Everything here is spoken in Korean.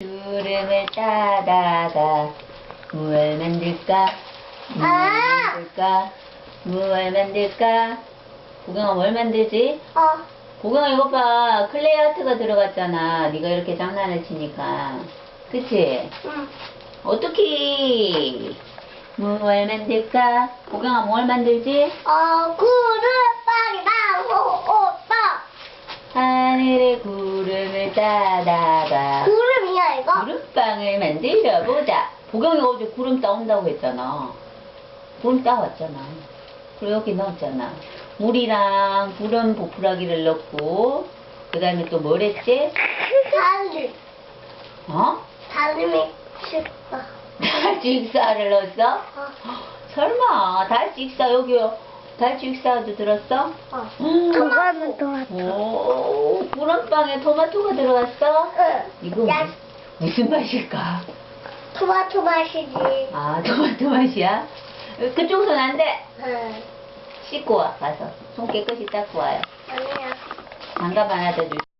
구름을 따다가 무얼 만들까? 무얼 아! 만들까? 무얼 만들까? 보경아 뭘 만들지? 어. 보경아 이거 봐 클레이 아트가 들어갔잖아 네가 이렇게 장난을 치니까 그치? 응. 어떻게 무얼 만들까? 보경아 뭘 만들지? 어, 구름빵이 나고 오빠. 하늘에 구름을 따다가 이거? 구름빵을 만들어 보자. 보경이가 어제 구름 따온다고 했잖아. 구름 따왔잖아. 그리고 여기 넣었잖아. 물이랑 구름 보풀하기를 넣고, 그 다음에 또 뭘 했지? 달리. 어? 달림이 싶다. 달직사를 넣었어? 어. 설마, 달직사 여기요. 달직사도 들었어? 어. 음. 토마토. 오, 구름빵에 토마토가 들어갔어? 응. 이거 야, 무슨, 무슨 맛일까? 토마토 맛이지. 아, 토마토 맛이야? 그쪽 손 안 돼. 응. 씻고 와, 가서. 손 깨끗이 닦고 와요. 아니야. 장갑 하나 더 줄.